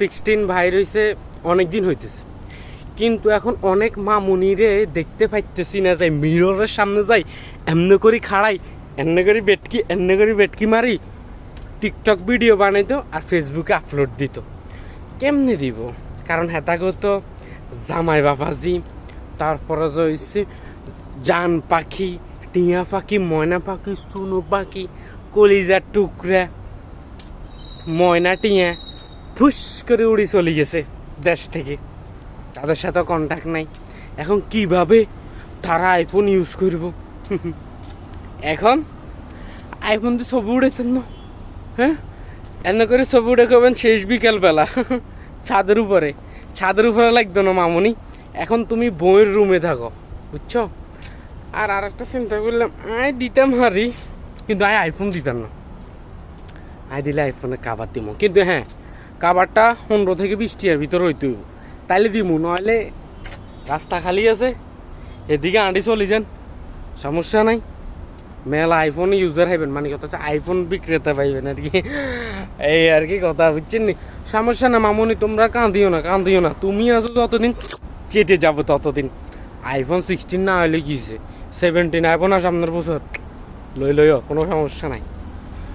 Sixteen ভাই হইছে অনেক দিন হইতেছে। কিন্তু এখন অনেক মামুনিরে দেখতে পাইতেছি না যাই মিররের সামনে যাই, এমনি করে খাড়াই, এমনি করে বেটকি, এমনি করে বেটকি মারি, টিকটক ভিডিও বানাইতো আর ফেসবুকে আপলোড দিত। কেমনি দিব? কারণ হেতাগত জামাই বাবাজি, তারপরে হইছে, জান পাখি, টিয়া পাখি, ময়না পাখি, সুনো পাখি, কলিজার টুকরা, ময়না টিয়া ফুস করে উড়ে চলে গেছে দেশ থেকে। তাদের সাথে কন্ট্যাক্ট নাই। এখন কীভাবে তারা আইফোন ইউজ করব? এখন আইফোন তো ছবি উড়েছেন না। হ্যাঁ? এমন করে ছবি উঠে করবেন শেষ বিকেলবেলা। ছাদের উপরে। ছাদের উপরে লাগতো না মামুনি। এখন তুমি বইয়ের রুমে থাকো, বুঝছ? আর আর একটা চিন্তা করলাম, আয় দিতাম হারি, কিন্তু আয় আইফোন দিতাম না। আয় দিলে আইফোনে কাবার দিব কিন্তু হ্যাঁ কাবারটা পনেরো থেকে বিশ টিয়ার ভিতরে হইতে হইব। তাইলে দিমু, নইলে রাস্তা খালি আছে। এদিকে আঁটি চলে যান, সমস্যা নাই। মেলা আইফোন ইউজার হইবেন মানে কথা হচ্ছে আইফোন বিক্রেতা পাইবেন আর কি। এই আর কি কথা, বুঝছেন নি? সমস্যা না, মামুনি, তোমরা কাঁদিও না কাঁদিও না। তুমি আছো যতদিন চেটে যাব ততদিন। আইফোন সিক্সটিন না হলে কি সেভেন্টিন আইফোন আর সামনের বছর। লই লইও, কোনো সমস্যা নাই।